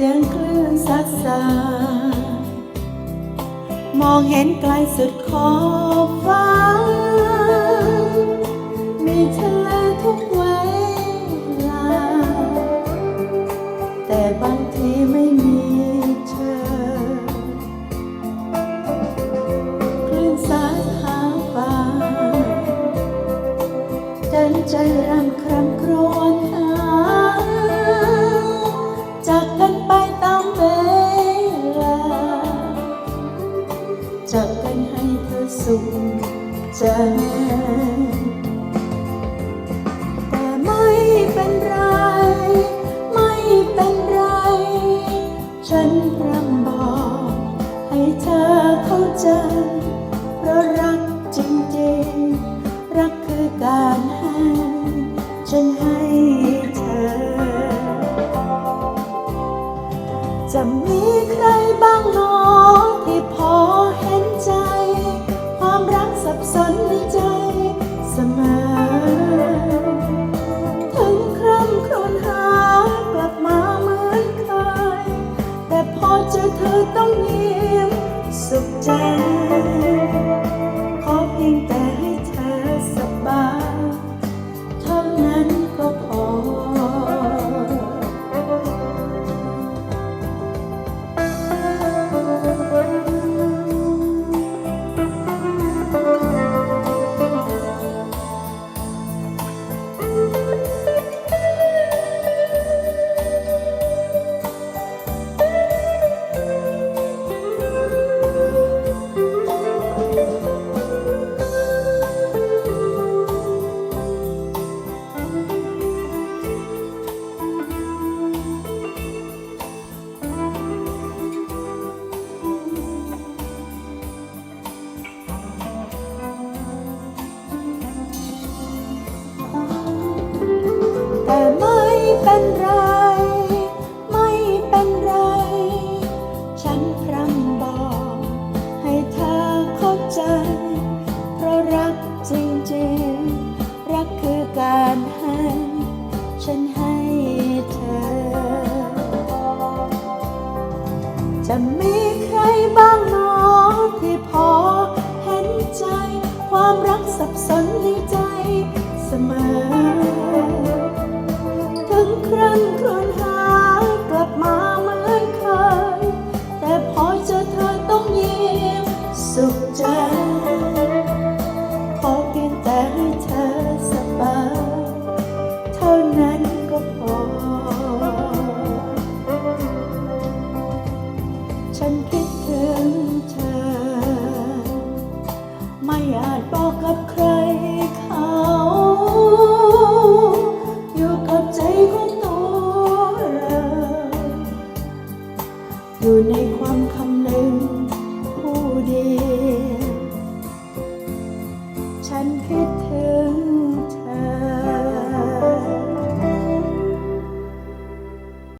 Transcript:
สียงคลื่นซัดสามองเห็นไกลสุดขอบฟ้า มีทะเลทุกเวลา แต่บางทีไม่มีเธอ คลื่นซัดหาฟ้าดินใจรำครำครว จากกันให้เธอสุขใจแต่ไม่เป็นไร ไม่เป็นไร ฉันพร่ำบอกให้เธอเข้าใจ เพราะรักจริงๆ รักคือการให้ ฉันให้ พอเจอเธอต้องยิ้มสุขใจ ขอเพียงแต่ ใจ เพราะรักจริงๆ รักคือการให้ ฉันให้ ฉันคิดถึงเธอ ไม่อาจบอกกับใครเขา อยู่กับใจของตัวเรา อยู่ในความคำหนึ่งผู้เดียวฉันคิดถึง